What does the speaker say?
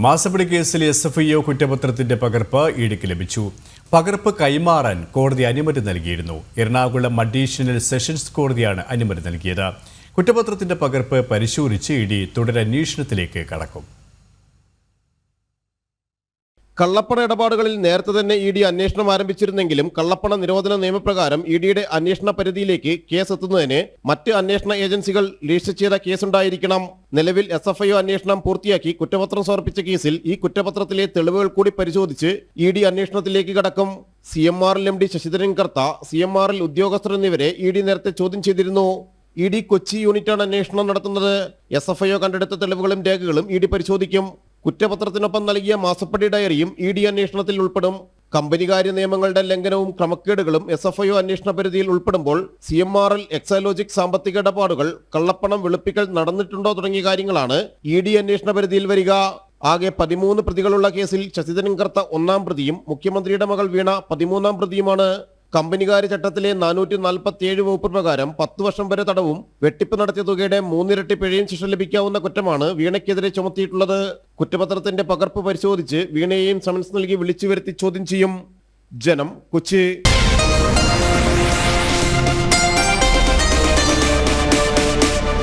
മാസപ്പടി കേസിൽ S F I O കുറ്റപത്രത്തിന്റെ പകർപ്പ് ഇഡിക്ക് ലഭിച്ചു. പകർപ്പ് കൈമാറാൻ കോടതി അനുമതി നൽകിയിരുന്നു. എറണാകുളം അഡീഷണൽ സെഷൻസ് കോടതിയാണ് അനുമതി നൽകിയത്. കുറ്റപത്രത്തിന്റെ പകർപ്പ് പരിശോധിച്ച് ഇഡി തുടരന്വേഷണത്തിലേക്ക് കടക്കും. കള്ളപ്പണ ഇടപാടുകളിൽ നേരത്തെ തന്നെ ഇ ഡി അന്വേഷണം ആരംഭിച്ചിരുന്നെങ്കിലും കള്ളപ്പണ നിരോധന നിയമപ്രകാരം ഇ ഡിയുടെ അന്വേഷണ പരിധിയിലേക്ക് കേസ് എത്തുന്നതിന് മറ്റ് അന്വേഷണ ഏജൻസികൾ രജിസ്റ്റർ ചെയ്ത കേസുണ്ടായിരിക്കണം. നിലവിൽ എസ് എഫ് ഐ അന്വേഷണം പൂർത്തിയാക്കി കുറ്റപത്രം സമർപ്പിച്ച കേസിൽ ഈ കുറ്റപത്രത്തിലെ തെളിവുകൾ കൂടി പരിശോധിച്ച് ഇ ഡി അന്വേഷണത്തിലേക്ക് കടക്കും. സി എം ആറിൽ M D Sasidharan Kartha C M ആറിൽ ഉദ്യോഗസ്ഥർ എന്നിവരെ ഇ ഡി നേരത്തെ ചോദ്യം ചെയ്തിരുന്നു. ഇ ഡി കൊച്ചി യൂണിറ്റാണ് അന്വേഷണം നടത്തുന്നത്. എസ് എഫ് ഐ കണ്ടെടുത്ത തെളിവുകളും രേഖകളും ഇ ഡി പരിശോധിക്കും. കുറ്റപത്രത്തിനൊപ്പം നൽകിയ മാസപ്പടി ഡയറിയും ഇ ഡി അന്വേഷണത്തിൽ ഉൾപ്പെടും. കമ്പനികാര്യ നിയമങ്ങളുടെ ലംഘനവും ക്രമക്കേടുകളും എസ് എഫ് ഐ അന്വേഷണ പരിധിയിൽ ഉൾപ്പെടുമ്പോൾ C M R L Exalogic സാമ്പത്തിക ഇടപാടുകൾ കള്ളപ്പണം വെളുപ്പിക്കൽ നടന്നിട്ടുണ്ടോ തുടങ്ങിയ കാര്യങ്ങളാണ് ഇ ഡി അന്വേഷണ പരിധിയിൽ വരിക. ആകെ പതിമൂന്ന് പ്രതികളുള്ള കേസിൽ ശശിധരൻ കർത്ത ഒന്നാം പ്രതിയും മുഖ്യമന്ത്രിയുടെ മകൾ വീണ പതിമൂന്നാം പ്രതിയുമാണ്. കമ്പനികാര്യ ചട്ടത്തിലെ നാനൂറ്റി നാൽപ്പത്തി ഏഴ് വകുപ്പ് പ്രകാരം പത്ത് വർഷം വരെ തടവും വെട്ടിപ്പ് നടത്തിയ തുകയുടെ മൂന്നിരട്ടി പിഴയും ശിക്ഷ ലഭിക്കാവുന്ന കുറ്റമാണ് വീണയ്ക്കെതിരെ ചുമത്തിയിട്ടുള്ളത്. കുറ്റപത്രത്തിന്റെ പകർപ്പ് പരിശോധിച്ച് വീണയെയും സമൻസ് നൽകി വിളിച്ചു വരുത്തി ചോദ്യം ചെയ്യും. ജനം കൊച്ചി.